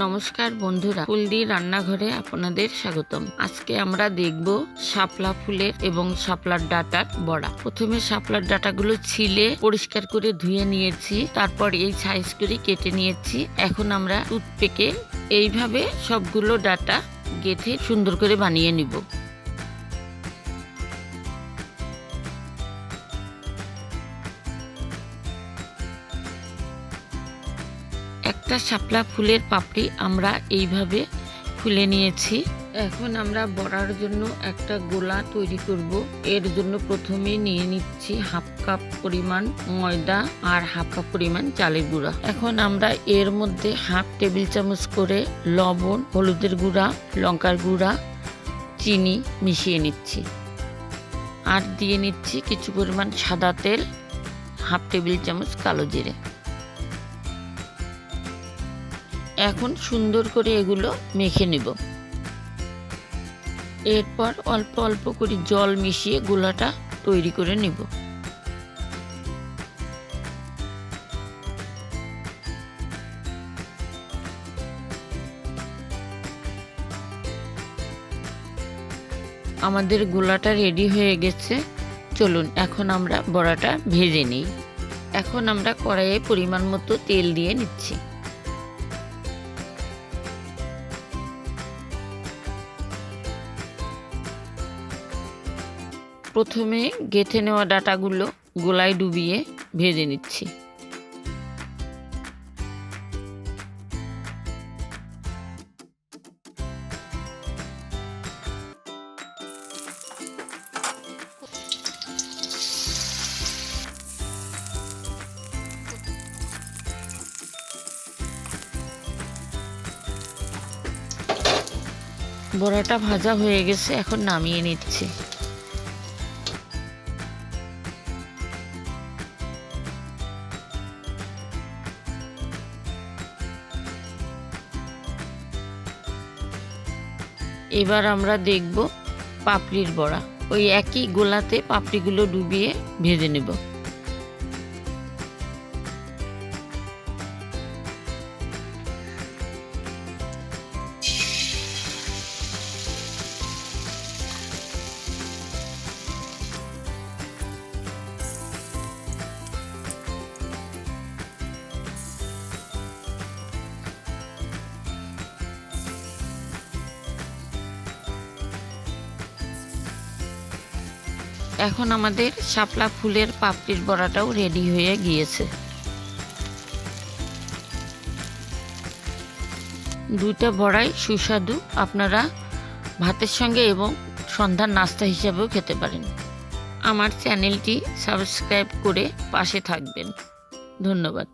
নমস্কার বন্ধুরা ফুলদি রান্নাঘরে আপনাদের স্বাগতম। আজকে আমরা দেখব শাপলা ফুলের এবং শাপলার ডাটার বড়া। প্রথমে শাপলার ডাটাগুলো ছিলে, পরিষ্কার করে ধুয়ে নিয়েছি, তারপর এই সাইজ করে কেটে নিয়েছি। এখন আমরা টুথপেকে এইভাবে সবগুলো ডাটা গেথে সুন্দর করে বানিয়ে নিব। একটা শাপলা ফুলের পাপড়ি আমরা এইভাবে খুলে নিয়েছি। এখন আমরা বড়ার জন্য একটা গোলা তৈরি করব। এর জন্য প্রথমে নিয়ে নিচ্ছি হাফ কাপ পরিমাণ ময়দা আর হাফ কাপ পরিমাণ চালের গুঁড়া। এখন আমরা এর মধ্যে হাফ টেবিল চামচ করে লবণ, হলুদের গুঁড়া, লঙ্কার গুঁড়া, চিনি মিশিয়ে নিচ্ছি। আর দিয়ে নিচ্ছি কিছু পরিমাণ সাদা তেল, হাফ টেবিল চামচ কালো জিরে। এখন সুন্দর করে এগুলো মেখে নেব। এরপর অল্প অল্প করে জল মিশিয়ে গোলাটা তৈরি করে নেব। আমাদের গোলাটা রেডি হয়ে গেছে। চলুন, এখন আমরা বড়াটা ভেজে নিই। এখন আমরা কড়াইয়ে পরিমাণ মতো তেল দিয়ে নিচ্ছি। প্রথমে গেথে নেওয়া ডাটাগুলো গোলায় ডুবিয়ে ভেজে নিচ্ছি। বড়াটা ভাজা হয়ে গেছে, এখন নামিয়ে নিচ্ছি। এবার আমরা দেখব পাপড়ির বড়া। ওই একই গোলাতে পাপড়িগুলো ডুবিয়ে ভেজে নেব। এখন আমাদের শাপলা ফুলের পাপড়ির বড়াটাও রেডি হয়ে গিয়েছে। দুইটা বড়াই সুস্বাদু, আপনারা ভাতের সঙ্গে এবং সন্ধ্যার নাস্তা হিসাবেও খেতে পারেন। আমার চ্যানেলটি সাবস্ক্রাইব করে পাশে থাকবেন। ধন্যবাদ।